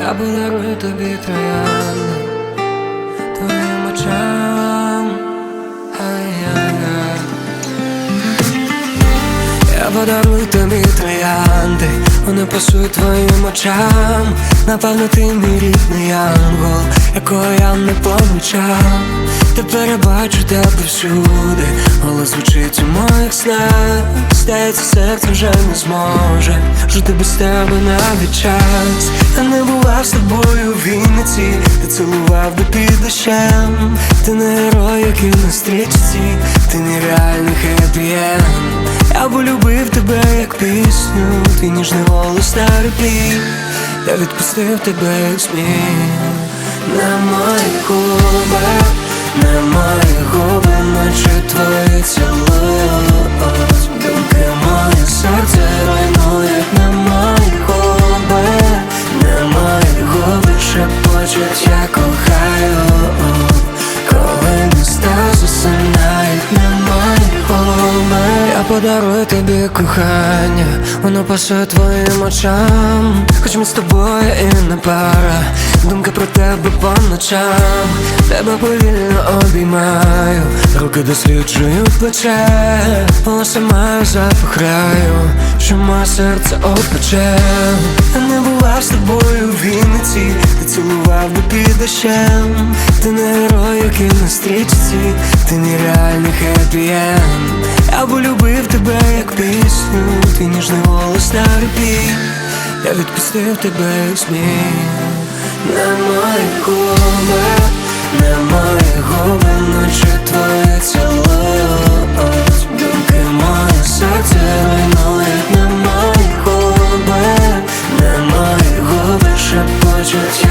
Я подарую тобі троянди Твоїм очам. Ай-яй-яй. Я подарую тобі троянди Вони пасують твоїм очам. Напевно, ти мій рідний ангел Якого я не помічав. Тепер я бачу тебе всюди Голос звучить у моїх снах Здається, серце вже не зможе Жити без тебе навіть час. Я не бував з тобою в Вінниці Ти цілував би під дощем. Ти не герой, який на стрічці Ти нереальний хеппі-енд я полюбив тебе як пісню, твій ніжний голос на реплік Я відпустив тебе як сміх На мої я кохаю коли міста засинають на мої губи Я подарую тобі кохання, воно пасує твоїм очам. Хоч ми з тобою і не пара, думка про тебе по ночам. Тебе повільно обіймаю, руки досліджують плече. Волосся маю запах раю, що моє серце опече Я не була з тобою в Вінниці, ти цілував би під дощем. Ти не герой, який на стрічці, ти нереальний хеппі-енд Я полюбив тебе як пісню, твій ніжний голос на репіт Я відпустив тебе На мої губи, немає губи, наче твоє цілує Думки моє серце руйнує, немає губи, немає губи, шепочуть